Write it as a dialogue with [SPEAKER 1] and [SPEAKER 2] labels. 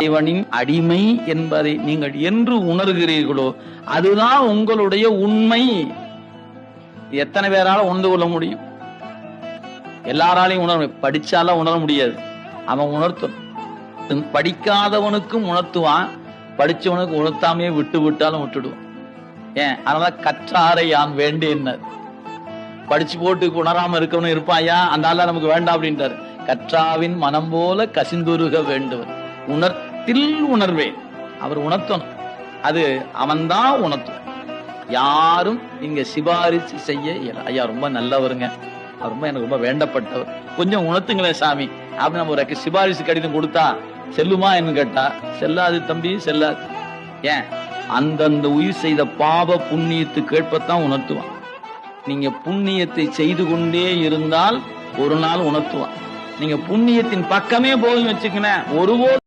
[SPEAKER 1] இறைவனின் அடிமை என்பதை நீங்கள் என்று உணர்கிறீர்களோ அதுதான் உங்களுடைய உண்மை. எத்தனை பேரால உணர்ந்து கொள்ள முடியும்? எல்லாராலையும் உணர முடியும். உணர முடியாது. அவன் உணர்த்தும் படிக்காதவனுக்கும் உணர்த்துவான். படிச்சவனுக்கு உணர்த்தாமையே விட்டு விட்டாலும் விட்டுடுவான். ஏன்? அதனால கற்றாரை யான் வேண்டேன்னார். படிச்சு போட்டு உணராம இருக்கவனும் இருப்பாயா அந்த ஆள நமக்கு வேண்டாம் அப்படின்றாரு கற்றாவின் மனம் போல கசிந்துருக வேண்டுவன் தில் உணர்வேன். அவர் உணர்த்தணும். அது அவன்தான் உணர்த்தும். யாரும் இங்க சிபாரிசு செய்ய ஐயா ரொம்ப நல்லவருங்க. அவர் ரொம்ப எனக்கு ரொம்ப வேண்டப்பட்டவர். கொஞ்சம் உணர்த்துங்களேன் சாமி. அப்படி நம்ம ஒரு சிபாரிசு கடிதம் கொடுத்தா செல்லுமா என்று கேட்டா செல்லாது தம்பி செல்லாது. ஏன்? அந்தந்த உயிர் செய்த பாவ புண்ணியத்து கேட்பத்தான் உணர்த்துவான். நீங்க புண்ணியத்தை செய்து கொண்டே இருந்தால் ஒரு நாள் உணர்த்துவான். நீங்க புண்ணியத்தின் பக்கமே போதும் வச்சுக்கணும் ஒருபோது